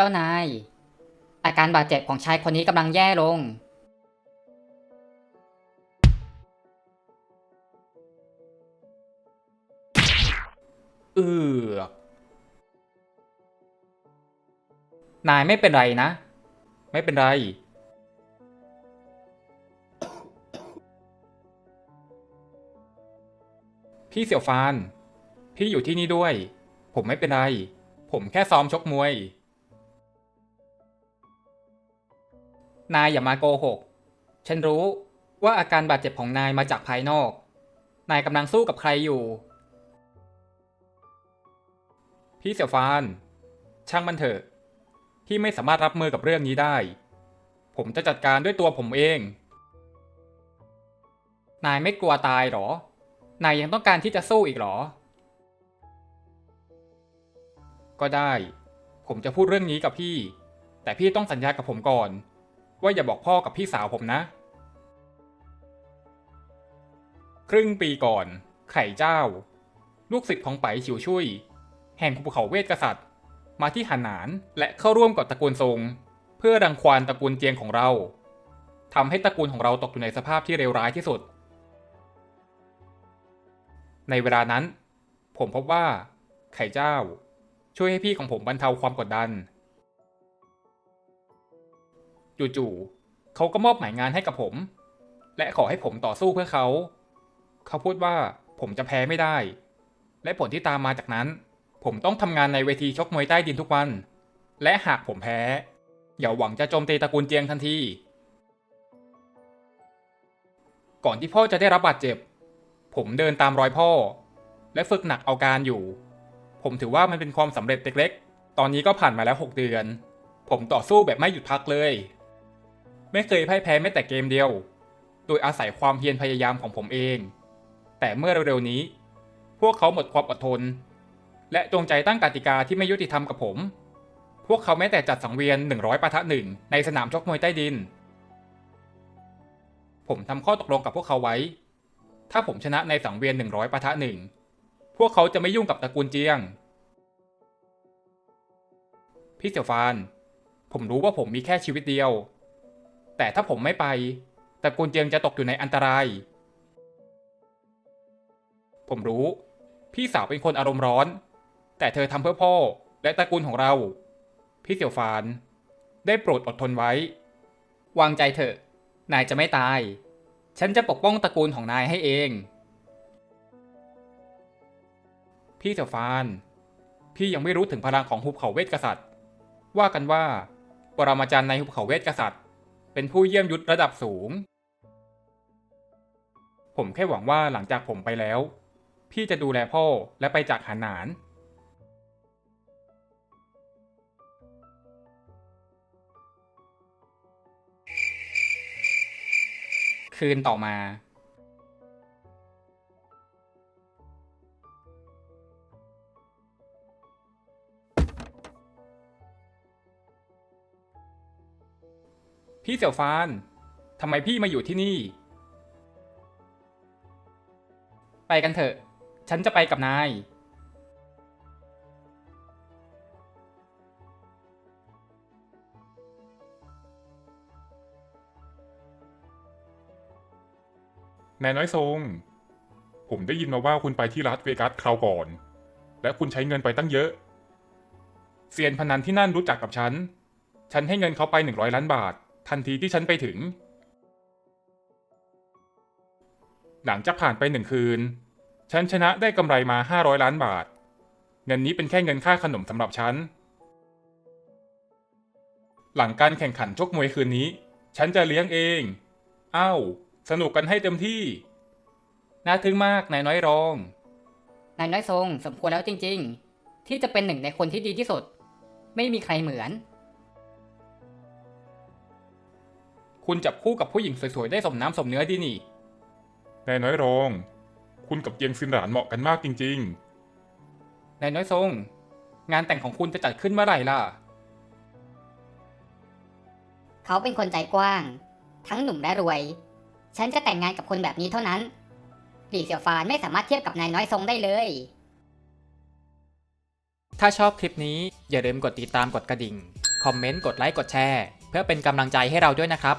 เจ้านาย อาการบาดเจ็บของชายคนนี้กำลังแย่ลง เออนายไม่เป็นไรนะ ไม่เป็นไร พี่เสี่ยวฟาน พี่อยู่ที่นี่ด้วย ผมไม่เป็นไร ผมแค่ซ้อมชกมวย นายอย่ามาโกหก ฉันรู้ว่าอาการบาดเจ็บของนายมาจากภายนอก นายกำลังสู้กับใครอยู่ พี่เสี่ยวฟาน ช่างมันเถอะ พี่ไม่สามารถรับมือกับเรื่องนี้ได้ ผมจะจัดการด้วยตัวผมเอง นายไม่กลัวตายหรอ นายยังต้องการที่จะสู้อีกหรอ ก็ได้ ผมจะพูดเรื่องนี้กับพี่ แต่พี่ต้องสัญญากับผมก่อน ว่าอย่าบอกพ่อกับพี่สาวผมนะ ครึ่งปีก่อน ไข่เจ้า ลูกศิษย์ของไปฉิวชุย แห่งภูเขาเวทกษัตริย์ มาที่หานานและเข้าร่วมกับตระกูลซงเพื่อรังควานตระกูลเจียงของเราทำให้ตระกูลของเราตกอยู่ในสภาพที่เลวร้ายที่สุด ในเวลานั้น ผมพบว่า ไข่เจ้า ช่วยให้พี่ของผมบรรเทาความกดดัน จู่ๆเขาก็มอบหมายงานให้กับผม และขอให้ผมต่อสู้เพื่อเขา เขาพูดว่าผมจะแพ้ไม่ได้ และผลที่ตามมาจากนั้น ผมต้องทำงานในเวทีชกมวยใต้ดินทุกวัน และหากผมแพ้ อย่าหวังจะโจมตีตระกูลเจียงทันที ก่อนที่พ่อจะได้รับบาดเจ็บ ผมเดินตามรอยพ่อ และฝึกหนักเอาการอยู่ ผมถือว่ามันเป็นความสำเร็จเล็กๆ ตอนนี้ก็ผ่านมาแล้ว 6 เดือน ผมต่อสู้แบบไม่หยุดพักเลย ไม่เคยพ่ายแพ้แม้แต่เกมเดียว โดยอาศัยความเพียรพยายามของผมเอง แต่เมื่อเร็วๆนี้ พวกเขาหมดความอดทน และจงใจตั้งกติกาที่ไม่ยุติธรรมกับผม พวกเขาแม้แต่จัดสังเวียน 100ปะทะหนึ่งในสนามชกมวยใต้ดิน ผมทำข้อตกลงกับพวกเขาไว้ ถ้าผมชนะในสังเวียน 100ปะทะหนึ่งพวกเขาจะไม่ยุ่งกับตระกูลเจียง พี่เสี่ยวฟาน ผมรู้ว่าผมมีแค่ชีวิตเดียว แต่ถ้าผมไม่ไปตระกูลเจียงจะตกอยู่ในอันตราย ผมรู้ พี่สาวเป็นคนอารมณ์ร้อน แต่เธอทำเพื่อพ่อและตระกูลของเรา พี่เสี่ยวฟาน ได้โปรดอดทนไว้ วางใจเถอะ นายจะไม่ตาย ฉันจะปกป้องตระกูลของนายให้เอง พี่เสี่ยวฟาน พี่ยังไม่รู้ถึงพลังของหุบเขาเวทกษัตริย์ ว่ากันว่า ปรมาจารย์ในหุบเขาเวทกษัตริย์ เป็นผู้เยี่ยมยุทธระดับสูง ผมแค่หวังว่าหลังจากผมไปแล้ว พี่จะดูแลพ่อและไปจากหานนาน คืนต่อมา พี่เสี่ยวฟานทำไมพี่มาอยู่ที่นี่ ไปกันเถอะ ฉันจะไปกับนาย นายน้อยทรง ผมได้ยินมาว่าคุณไปที่รัสเวกัสคราวก่อน และคุณใช้เงินไปตั้งเยอะ เซียนพนันที่นั่นรู้จักกับฉัน ฉันให้เงินเขาไปหนึ่งร้อยล้านบาท ทันทีที่ฉันไปถึง หลังจากผ่านไปหนึ่งคืน ฉันชนะได้กำไรมาห้าร้อยล้านบาท เงินนี้เป็นแค่เงินค่าขนมสำหรับฉัน หลังการแข่งขันชกมวยคืนนี้ ฉันจะเลี้ยงเองอ้าวสนุกกันให้เต็มที่ น่าทึ่งมากนายน้อยรอง นายน้อยทรงสมควรแล้วจริง ๆ ที่จะเป็นหนึ่งในคนที่ดีที่สุด ไม่มีใครเหมือน คุณจับคู่กับผู้หญิงสวยๆ ได้สมน้ำสมเนื้อดีนี่ นายน้อยรองคุณกับเจียงซินหลานเหมาะกันมากจริง นายน้อยทรง งานแต่งของคุณจะจัดขึ้นเมื่อไหร่ล่ะ เขาเป็นคนใจกว้าง ทั้งหนุ่มและรวย ฉันจะแต่งงานกับคนแบบนี้เท่านั้น หลี่เสี่ยวฟานไม่สามารถเทียบกับนายน้อยทรงได้เลย ถ้าชอบคลิปนี้อย่าลืมกดติดตามกดกระดิ่ง คอมเมนต์ กดไลค์ กดแชร์ เพื่อเป็นกำลังใจให้เราด้วยนะครับ